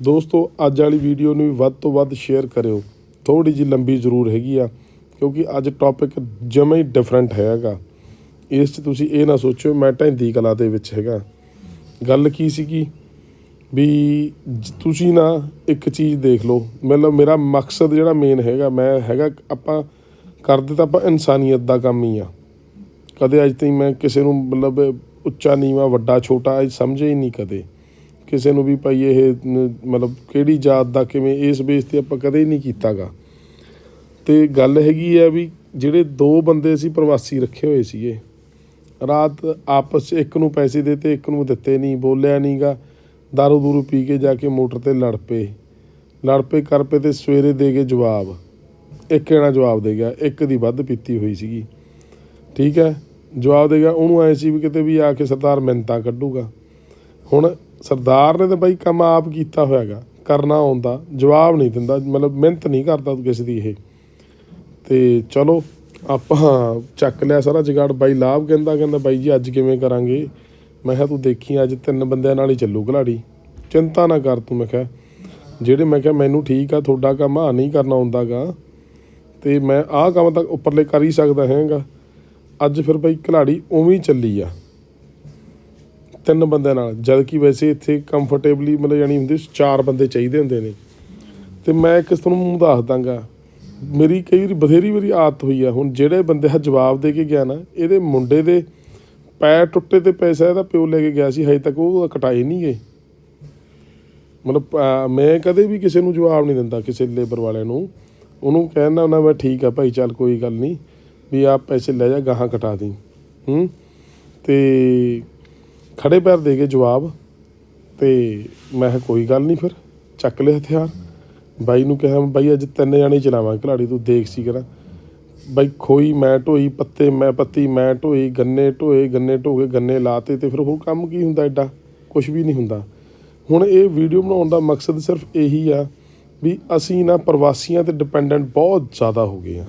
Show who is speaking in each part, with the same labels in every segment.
Speaker 1: ਦੋਸਤੋ, ਅੱਜ ਵਾਲੀ ਵੀਡੀਓ ਨੂੰ ਵੀ ਵੱਧ ਤੋਂ ਵੱਧ ਸ਼ੇਅਰ ਕਰਿਓ। ਥੋੜੀ ਜਿਹੀ ਲੰਬੀ ਜ਼ਰੂਰ ਹੈਗੀ ਆ, ਕਿਉਂਕਿ ਅੱਜ ਟੌਪਿਕ ਜਮਾ ਹੀ ਡਿਫਰੈਂਟ ਹੈਗਾ। ਇਸ 'ਚ ਤੁਸੀਂ ਇਹ ਨਾ ਸੋਚਿਓ, ਮੈਂ ਢੈਂਦੀ ਕਲਾ ਦੇ ਵਿੱਚ ਹੈਗਾ। ਗੱਲ ਕੀ ਸੀਗੀ? ਵੀ ਤੁਸੀਂ ਨਾ ਇੱਕ ਚੀਜ਼ ਦੇਖ ਲਓ। ਮਤਲਬ ਮੇਰਾ ਮਕਸਦ ਜਿਹੜਾ ਮੇਨ ਹੈਗਾ, ਮੈਂ ਹੈਗਾ ਆਪਾਂ ਕਰਦੇ ਤਾਂ ਆਪਾਂ ਇਨਸਾਨੀਅਤ ਦਾ ਕੰਮ ਹੀ ਆ। ਕਦੇ ਅੱਜ ਤਾਈਂ ਮੈਂ ਕਿਸੇ ਨੂੰ ਮਤਲਬ ਉੱਚਾ, ਨੀਵਾਂ, ਵੱਡਾ, ਛੋਟਾ ਇਹ ਸਮਝਿਆ ਹੀ ਨਹੀਂ ਕਦੇ। ਕਿਸੇ ਨੂੰ ਵੀ ਭਾਈ ਇਹ ਮਤਲਬ ਕਿਹੜੀ ਜਾਤ ਦਾ ਕਿਵੇਂ, ਇਸ ਬੇਸ ਤੇ ਆਪਾਂ ਕਦੇ ਹੀ ਨਹੀਂ ਕੀਤਾਗਾ। ਤੇ ਗੱਲ ਹੈਗੀ ਆ ਵੀ ਜਿਹੜੇ ਦੋ ਬੰਦੇ ਸੀ ਪ੍ਰਵਾਸੀ ਰੱਖੇ ਹੋਏ ਸੀਗੇ। ਰਾਤ ਆਪਸ 'ਚ ਇੱਕ ਨੂੰ ਪੈਸੇ ਦਿੱਤੇ ਇੱਕ ਨੂੰ ਦਿੱਤੇ ਨਹੀਂ, ਬੋਲਿਆ ਨਹੀਂਗਾ। ਦਾਰੂ ਦੂਰੂ ਪੀ ਕੇ ਜਾ ਕੇ ਮੋਟਰ ਤੇ ਲੜ ਪਏ। ਲੜ ਪਏ, ਕਰ ਪਏ ਤੇ ਸਵੇਰੇ ਦੇ ਗਏ ਜਵਾਬ। ਇੱਕ ਜਣਾ ਜਵਾਬ ਦੇ ਗਿਆ, ਇੱਕ ਦੀ ਵੱਧ ਪੀਤੀ ਹੋਈ ਸੀਗੀ। ਠੀਕ ਹੈ? ਜਵਾਬ ਦੇ ਗਿਆ, ਉਹਨੂੰ ਐ ਸੀ ਵੀ ਕਿਤੇ ਵੀ ਆ ਕੇ ਸਰਦਾਰ ਮਿੰਤਾ ਕੱਢੂਗਾ। ਹੁਣ ਸਰਦਾਰ ਨੇ ਤਾਂ ਬਾਈ ਕੰਮ ਆਪ ਕੀਤਾ ਹੋਇਆਗਾ, ਕਰਨਾ ਆਉਂਦਾ, ਜਵਾਬ ਨਹੀਂ ਦਿੰਦਾ, ਮਤਲਬ ਮਿਹਨਤ ਨਹੀਂ ਕਰਦਾ ਕਿਸੇ ਦੀ ਇਹ। ਤੇ ਚਲੋ, ਆਪਾਂ ਚੱਕ ਲਿਆ ਸਾਰਾ ਜਗਾੜ, ਬਾਈ ਲਾਭ ਕਹਿੰਦਾ ਕਹਿੰਦਾ ਬਾਈ ਜੀ ਅੱਜ ਕਿਵੇਂ ਕਰਾਂਗੇ? ਮੈਂ ਕਿਹਾ ਤੂੰ ਦੇਖੀ, ਅੱਜ ਤਿੰਨ ਬੰਦਿਆਂ ਨਾਲ ਹੀ ਚੱਲੂ ਘਲਾੜੀ। ਚਿੰਤਾ ਨਾ ਕਰ ਤੂੰ, ਮੈਂ ਕਿਹਾ। ਜਿਹੜੇ ਮੈਂ ਕਿਹਾ ਮੈਨੂੰ ਠੀਕ ਆ, ਤੁਹਾਡਾ ਕੰਮ ਆ ਨਹੀਂ ਕਰਨਾ ਹੁੰਦਾਗਾ ਤੇ ਮੈਂ ਆਹ ਕੰਮ ਤਾਂ ਉੱਪਰਲੇ ਕਰ ਹੀ ਸਕਦਾ ਹੈਗਾ। ਅੱਜ ਫਿਰ ਬਾਈ ਘਲਾੜੀ ਉਵੇਂ ਹੀ ਚੱਲੀ ਆ। ਤਿੰਨ ਬੰਦਿਆਂ ਨਾਲ ਜਦ ਕਿ ਵੈਸੇ ਇੱਥੇ ਕੰਫਰਟੇਬਲੀ ਮਤਲਬ ਜਾਨੀ ਹੁੰਦੀ ਚਾਰ ਬੰਦੇ ਚਾਹੀਦੇ ਹੁੰਦੇ ਨੇ। ਤੇ ਮੈਂ ਕਿਸ ਤੁਹਾਨੂੰ ਮੂੰਹ ਦੱਸ ਦਾਂਗਾ, ਮੇਰੀ ਕਈ ਵਾਰੀ ਬਥੇਰੀ ਵਾਰੀ ਆਦਤ ਹੋਈ ਆ, ਹੁਣ ਜਿਹੜੇ ਬੰਦੇ ਹਾ ਜਵਾਬ ਦੇ ਕੇ ਗਿਆ ਨਾ, ਇਹਦੇ ਮੁੰਡੇ ਦੇ ਪੈਰ ਟੁੱਟੇ ਤੇ ਪੈਸਾ ਇਹਦਾ ਪਿਓ ਲੈ ਕੇ ਗਿਆ ਸੀ, ਹਜੇ ਤੱਕ ਉਹ ਕਟਾਏ ਨਹੀਂ ਗਏ। ਮਤਲਬ ਮੈਂ ਕਦੇ ਵੀ ਕਿਸੇ ਨੂੰ ਜਵਾਬ ਨਹੀਂ ਦਿੰਦਾ, ਕਿਸੇ ਲੇਬਰ ਵਾਲਿਆਂ ਨੂੰ। ਉਹਨੂੰ ਕਹਿਣਾ ਹੁੰਦਾ ਮੈਂ ਠੀਕ ਆ ਭਾਈ, ਚੱਲ ਕੋਈ ਗੱਲ ਨਹੀਂ, ਵੀ ਆਪ ਪੈਸੇ ਲੈ ਜਾ, ਗਾਹਾਂ ਕਟਾ ਦੀ ਹੂੰ? ਤੇ ਖੜੇ ਪੈਰ ਦੇ ਕੇ ਜਵਾਬ ਤੇ ਮੈਂ ਕਿਹਾ, ਕੋਈ ਗੱਲ ਨਹੀਂ ਫਿਰ, ਚੱਕ ਲਿਆ ਹਥਿਆਰ। ਬਾਈ ਨੂੰ ਕਿਹਾ, ਬਾਈ ਅੱਜ ਤਿੰਨ ਜਾਣੇ ਚਲਾਵਾਂ ਖਿਲਾੜੀ ਤੂੰ ਦੇਖ ਸੀ ਕਰਾਂ ਬਾਈ ਖੋਈ, ਮੈਂ ਢੋਈ, ਪੱਤੇ ਮੈਂ ਪੱਤੀ, ਮੈਂ ਢੋਈ, ਗੰਨੇ ਢੋਏ, ਗੰਨੇ ਢੋ ਕੇ ਗੰਨੇ ਲਾਤੇ ਤੇ ਫਿਰ ਹੋਰ ਕੰਮ ਕੀ ਹੁੰਦਾ ਐਡਾ ਕੁਝ ਵੀ ਨਹੀਂ ਹੁੰਦਾ। ਹੁਣ ਇਹ ਵੀਡੀਓ ਬਣਾਉਣ ਦਾ ਮਕਸਦ ਸਿਰਫ ਇਹੀ ਆ ਵੀ ਅਸੀਂ ਨਾ ਪ੍ਰਵਾਸੀਆਂ ਤੇ ਡਿਪੈਂਡੈਂਟ ਬਹੁਤ ਜ਼ਿਆਦਾ ਹੋ ਗਏ ਆ।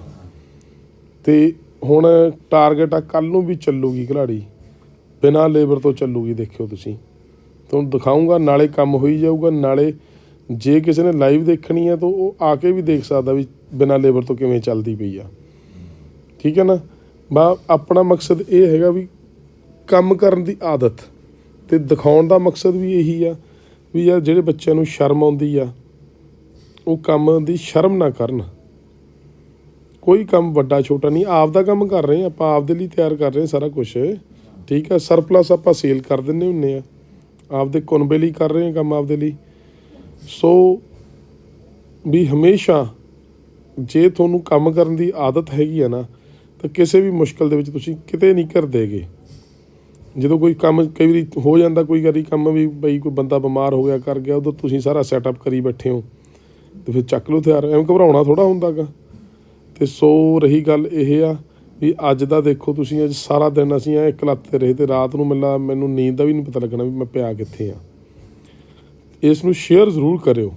Speaker 1: ਤੇ ਹੁਣ ਟਾਰਗੇਟ ਆ ਕੱਲ ਨੂੰ ਵੀ ਚੱਲੂਗੀ ਖਿਲਾੜੀ ਬਿਨਾਂ ਲੇਬਰ ਤੋਂ ਚੱਲੂਗੀ, ਦੇਖਿਓ ਤੁਸੀਂ। ਤੁਹਾਨੂੰ ਦਿਖਾਉਂਗਾ ਨਾਲੇ ਕੰਮ ਹੋਈ ਜਾਊਗਾ, ਨਾਲੇ ਜੇ ਕਿਸੇ ਨੇ ਲਾਈਵ ਦੇਖਣੀ ਹੈ ਤਾਂ ਉਹ ਆ ਕੇ ਵੀ ਦੇਖ ਸਕਦਾ ਵੀ ਬਿਨਾਂ ਲੇਬਰ ਤੋਂ ਕਿਵੇਂ ਚੱਲਦੀ ਪਈ ਆ। ਠੀਕ ਹੈ ਨਾ? ਬਾ, ਆਪਣਾ ਮਕਸਦ ਇਹ ਹੈਗਾ ਵੀ ਕੰਮ ਕਰਨ ਦੀ ਆਦਤ ਤੇ ਦਿਖਾਉਣ ਦਾ ਮਕਸਦ ਵੀ ਇਹੀ ਆ ਵੀ ਯਾਰ ਜਿਹੜੇ ਬੱਚਿਆਂ ਨੂੰ ਸ਼ਰਮ ਆਉਂਦੀ ਆ, ਉਹ ਕੰਮ ਦੀ ਸ਼ਰਮ ਨਾ ਕਰਨ। ਕੋਈ ਕੰਮ ਵੱਡਾ ਛੋਟਾ ਨਹੀਂ, ਆਪ ਦਾ ਕੰਮ ਕਰ ਰਹੇ ਆਪਾਂ ਆਪ ਦੇ ਲਈ ਤਿਆਰ ਕਰ ਰਹੇ ਸਾਰਾ ਕੁਝ ਠੀਕ ਆ ਸਰਪਲਸ ਆਪਾਂ ਸੇਲ ਕਰ ਦਿੰਨੇ ਹੁੰਨੇ ਆ ਆਪਦੇ ਕੁਨਬੇ ਲਈ ਕਰ ਰਹੇ ਹਾਂ ਕੰਮ ਆਪਦੇ ਲਈ। ਸੋ ਵੀ ਹਮੇਸ਼ਾ ਜੇ ਤੁਹਾਨੂੰ ਕੰਮ ਕਰਨ ਦੀ ਆਦਤ ਹੈਗੀ ਆ ਨਾ, ਤਾਂ ਕਿਸੇ ਵੀ ਮੁਸ਼ਕਲ ਦੇ ਵਿੱਚ ਤੁਸੀਂ ਕਿਤੇ ਨਹੀਂ ਕਰਦੇਗੇ ਜਦੋਂ ਕੋਈ ਕੰਮ ਕਈ ਵਾਰੀ ਹੋ ਜਾਂਦਾ, ਕੋਈ ਵਾਰੀ ਕੰਮ ਵੀ ਬਈ ਕੋਈ ਬੰਦਾ ਬਿਮਾਰ ਹੋ ਗਿਆ, ਕਰ ਗਿਆ, ਉਦੋਂ ਤੁਸੀਂ ਸਾਰਾ ਸੈਟਅਪ ਕਰੀ ਬੈਠੇ ਹੋ। ਤੇ ਫਿਰ ਚੱਕ ਲਓ ਹਥਿਆਰ ਐਵੇਂ ਘਬਰਾਉਣਾ ਥੋੜਾ ਹੁੰਦਾਗਾ। ਤੇ ਸੋ ਰਹੀ ਗੱਲ ਇਹ ਆ ਵੀ ਅੱਜ ਦਾ ਦੇਖੋ ਤੁਸੀਂ, ਅੱਜ ਸਾਰਾ ਦਿਨ ਅਸੀਂ ਐ ਇੱਕ ਲੱਤ ਤੇ ਰਹੇ ਤੇ ਰਾਤ ਨੂੰ ਮਿਲਾ ਮੈਨੂੰ ਨੀਂਦ ਦਾ ਵੀ ਨਹੀਂ ਪਤਾ ਲੱਗਣਾ ਵੀ ਮੈਂ ਪਿਆ ਕਿੱਥੇ ਆ। ਇਸ ਨੂੰ ਸ਼ੇਅਰ ਜ਼ਰੂਰ ਕਰਿਓ।